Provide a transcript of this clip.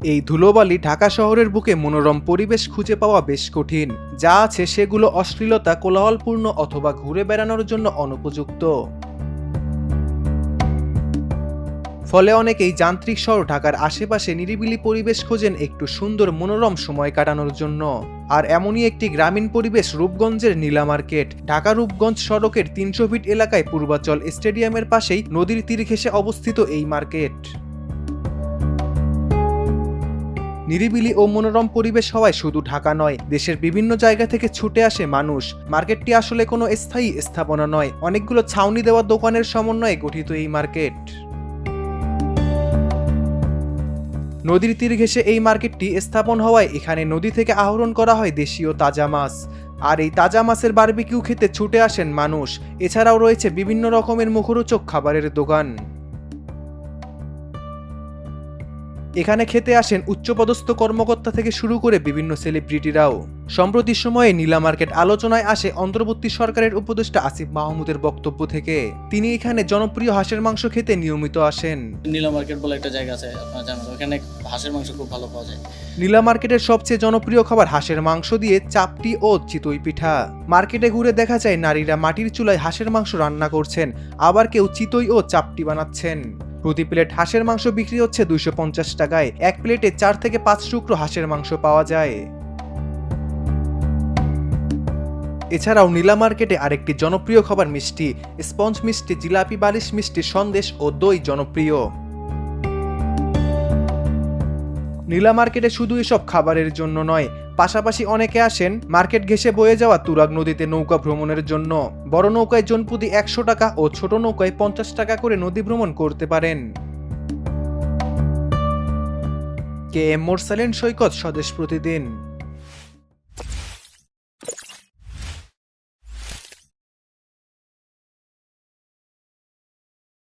এই ধুলোবালি ঢাকা শহরের বুকে মনোরম পরিবেশ খুঁজে পাওয়া বেশ কঠিন। যা আছে সেগুলো অশ্লীলতা, কোলাহলপূর্ণ অথবা ঘুরে বেড়ানোর জন্য অনুপযুক্ত। ফলে অনেকেই যান্ত্রিক শহর ঢাকার আশেপাশে নিরিবিলি পরিবেশ খোঁজেন একটু সুন্দর মনোরম সময় কাটানোর জন্য। আর এমনই একটি গ্রামীণ পরিবেশ রূপগঞ্জের নীলা মার্কেট। ঢাকা রূপগঞ্জ সড়কের তিনশো ফিট এলাকায় পূর্বাচল স্টেডিয়ামের পাশেই নদীর তীর ঘেঁষে অবস্থিত এই মার্কেট। নিরিবিলি ও মনোরম পরিবেশ হওয়ায় শুধু ঢাকা নয়, দেশের বিভিন্ন জায়গা থেকে ছুটে আসে মানুষ। মার্কেটটি আসলে কোনো স্থায়ী স্থাপনা নয়, অনেকগুলো ছাউনি দেওয়া দোকানের সমন্বয়ে গঠিত এই মার্কেট। নদীর তীর ঘেঁষে এই মার্কেটটি স্থাপন হওয়ায় এখানে নদী থেকে আহরণ করা হয় দেশীয় তাজা মাছ। আর এই তাজা মাছের বারবিকিউ খেতে ছুটে আসেন মানুষ। এছাড়াও রয়েছে বিভিন্ন রকমের মুখরোচক খাবারের দোকান। এখানে খেতে আসেন উচ্চপদস্থ কর্মকর্তা থেকে শুরু করে বিভিন্ন সেলিব্রিটিরাও সম্প্রতি সময়ে নীলা মার্কেট আলোচনায় আসে অন্তর্বর্তী সরকারের উপদেষ্টা আসিফ মাহমুদের বক্তব্য থেকে। তিনি এখানে জনপ্রিয় হাঁসের মাংস খেতে নিয়মিত আসেন। নীলা মার্কেট বলে একটা জায়গা আছে আপনারা জানেন ওখানে হাঁসের মাংস খুব ভালো পাওয়া যায়। নীলা মার্কেটের সবচেয়ে জনপ্রিয় খাবার হাঁসের মাংস দিয়ে চাপটি ও চিতই পিঠা। মার্কেটে ঘুরে দেখা যায় নারীরা মাটির চুলায় হাঁসের মাংস রান্না করছেন আবার কেউ চিতই ও চাপটি বানাচ্ছেন। প্রতি প্লেট হাঁসের মাংস বিক্রি হচ্ছে দুইশো পঞ্চাশ টাকায়। এক প্লেটে চার থেকে পাঁচ টুকরো হাঁসের মাংস পাওয়া যায়। এছাড়াও নীলা মার্কেটে আরেকটি জনপ্রিয় খাবার মিষ্টি, স্পঞ্জ মিষ্টি, জিলাপি, বালিশ মিষ্টি, সন্দেশ ও দই জনপ্রিয়। নীলা মার্কেটে শুধু এসব খাবারের জন্য নয়, পাশাপাশি অনেকে আসেন মার্কেট ঘেসে বয়ে যাওয়া তুরাগ নদীতে নৌকা ভ্রমণের জন্য। বড় নৌকায় জনপ্রতি একশো টাকা ও ছোট নৌকায় পঞ্চাশ টাকা করে নদী ভ্রমণ করতে পারেন। কে এম মোরসালেন সৈকত স্বদেশ প্রতিদিন।